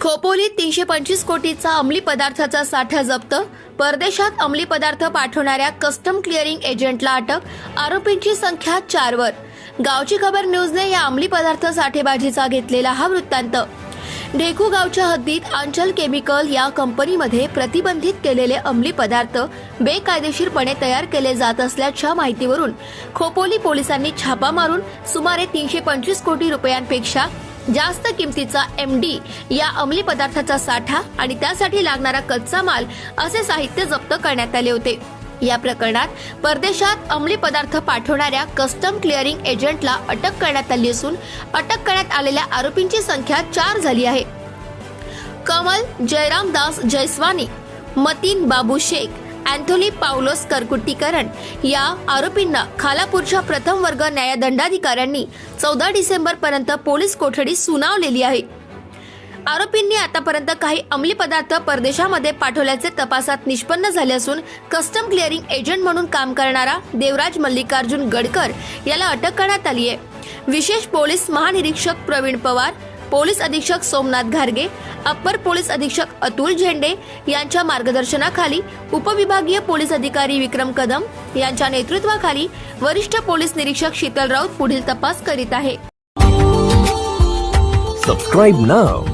खोपोलीत तीनशे पंचवीस कोटीचा अंमली पदार्थाचा साठा जप्त. परदेशात अंमली पदार्थ पाठवणाऱ्या कस्टम क्लिअरिंग एजंटला अटक आरोपींची संख्या चारवर. गावची खबर न्यूजने या अंमली पदार्थ साठेबाजीचा घेतलेला हा वृत्तांत. ढेकू गावच्या हद्दीत आंचल केमिकल या कंपनीमध्ये प्रतिबंधित केलेले अंमली पदार्थ बेकायदेशीरपणे तयार केले जात असल्याच्या माहितीवरून खोपोली पोलिसांनी छापा मारून सुमारे तीनशे पंचवीस कोटी रुपयांपेक्षा जास्त किमतीचा एम डी या अंमली पदार्थाचा साठा आणि त्यासाठी लागणारा कच्चा माल असे साहित्य जप्त करण्यात आले होते. या प्रकरणात परदेशात अंमली पदार्थ पाठवणाऱ्या कस्टम क्लिअरिंग एजंटला अटक करण्यात आली असून अटक करण्यात आलेल्या आरोपींची संख्या चार झाली आहे. कमल जयराम दास जयस्वानी मतीन बाबू शेख अँथोनी पावलोस करकुट्टीकरण या आरोपींना खालापूरच्या प्रथम वर्ग न्यायदंडाधिकाऱ्यांनी चौदा डिसेंबर पर्यंत पोलीस कोठडी सुनावलेली आहे. आरोपींनी आतापर्यंत काही अंमली पदार्थ परदेशामध्ये पाठवल्याचे तपासात निष्पन्न झाले असून कस्टम क्लिअरिंग एजंट म्हणून काम करणारा देवराज मल्लिकार्जुन गडकर याला अटक करण्यात आली आहे. विशेष पोलीस महानिरीक्षक प्रवीण पवार पोलीस अधीक्षक सोमनाथ घारगे अप्पर पोलीस अधीक्षक अतुल झेंडे यांच्या मार्गदर्शनाखाली उपविभागीय पोलीस अधिकारी विक्रम कदम यांच्या नेतृत्वाखाली वरिष्ठ पोलीस निरीक्षक शीतल राऊत पुढील तपास करीत आहे. Subscribe now